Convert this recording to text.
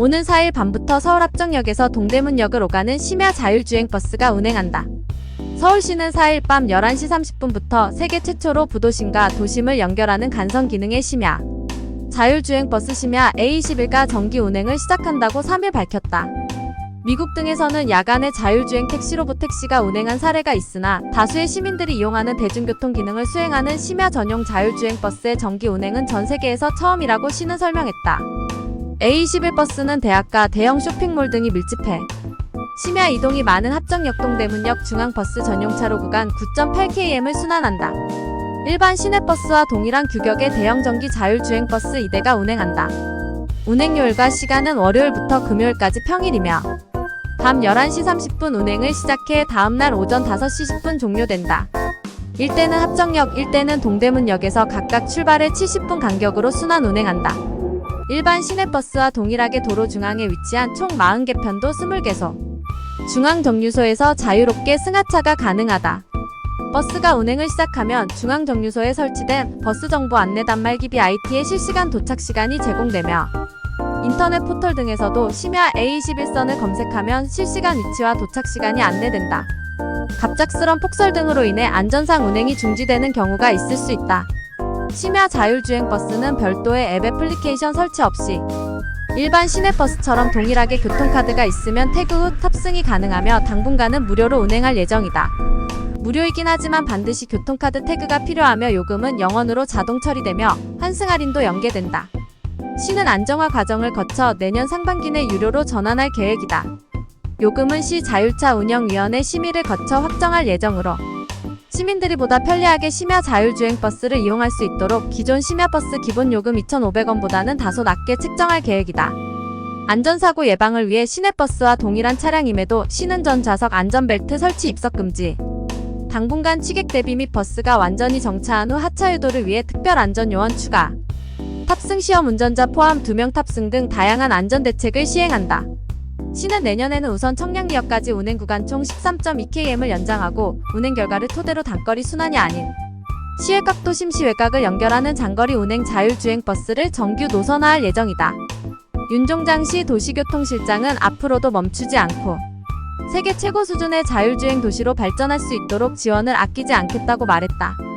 오는 4일 밤부터 서울 합정역에서 동대문역을 오가는 심야 자율주행 버스가 운행한다. 서울시는 4일 밤 11시 30분부터 세계 최초로 부도심과 도심을 연결하는 간선 기능의 심야 자율주행 버스 심야 A21가 정기 운행을 시작한다고 3일 밝혔다. 미국 등에서는 야간에 자율주행 택시로봇 택시가 운행한 사례가 있으나 다수의 시민들이 이용하는 대중교통 기능을 수행하는 심야 전용 자율주행 버스의 정기 운행은 전 세계에서 처음이라고 시는 설명했다. A21 버스는 대학가, 대형 쇼핑몰 등이 밀집해 심야 이동이 많은 합정역 동 대문역 중앙버스 전용 차로 구간 9.8km을 순환한다. 일반 시내버스와 동일한 규격의 대형 전기 자율주행 버스 2대가 운행한다. 운행요일과 시간은 월요일부터 금요일까지 평일이며 밤 11시 30분 운행을 시작해 다음날 오전 5시 10분 종료된다. 일대는 합정역, 일대는 동대문역에서 각각 출발의 70분 간격으로 순환 운행한다. 일반 시내버스와 동일하게 도로 중앙에 위치한 총 40개 편도 20개소. 중앙 정류소에서 자유롭게 승하차가 가능하다. 버스가 운행을 시작하면 중앙 정류소에 설치된 버스 정보 안내 단말기 BIT의 실시간 도착 시간이 제공되며 인터넷 포털 등에서도 심야 A21선을 검색하면 실시간 위치와 도착 시간이 안내된다. 갑작스런 폭설 등으로 인해 안전상 운행이 중지되는 경우가 있을 수 있다. 심야 자율주행 버스는 별도의 앱 애플리케이션 설치 없이 일반 시내버스처럼 동일하게 교통카드가 있으면 태그 후 탑승이 가능하며 당분간은 무료로 운행할 예정이다. 무료이긴 하지만 반드시 교통카드 태그가 필요하며 요금은 영원으로 자동 처리되며 환승 할인도 연계된다. 시는 안정화 과정을 거쳐 내년 상반기 내 유료로 전환할 계획이다. 요금은 시 자율차 운영위원회 심의를 거쳐 확정할 예정으로 시민들이 보다 편리하게 심야 자율주행 버스를 이용할 수 있도록 기존 심야 버스 기본 요금 2,500원보다는 다소 낮게 책정할 계획이다. 안전사고 예방을 위해 시내버스와 동일한 차량임에도 시는 전 좌석 안전벨트 설치 입석 금지. 당분간 취객 대비 및 버스가 완전히 정차한 후 하차 유도를 위해 특별 안전 요원 추가. 탑승 시험 운전자 포함 2명 탑승 등 다양한 안전 대책을 시행한다. 시는 내년에는 우선 청량리역까지 운행 구간 총 13.2km을 연장하고 운행 결과를 토대로 단거리 순환이 아닌 시외각도 심시 외곽을 연결하는 장거리 운행 자율주행 버스를 정규 노선화할 예정이다. 윤종장 시 도시교통실장은 앞으로도 멈추지 않고 세계 최고 수준의 자율주행 도시로 발전할 수 있도록 지원을 아끼지 않겠다고 말했다.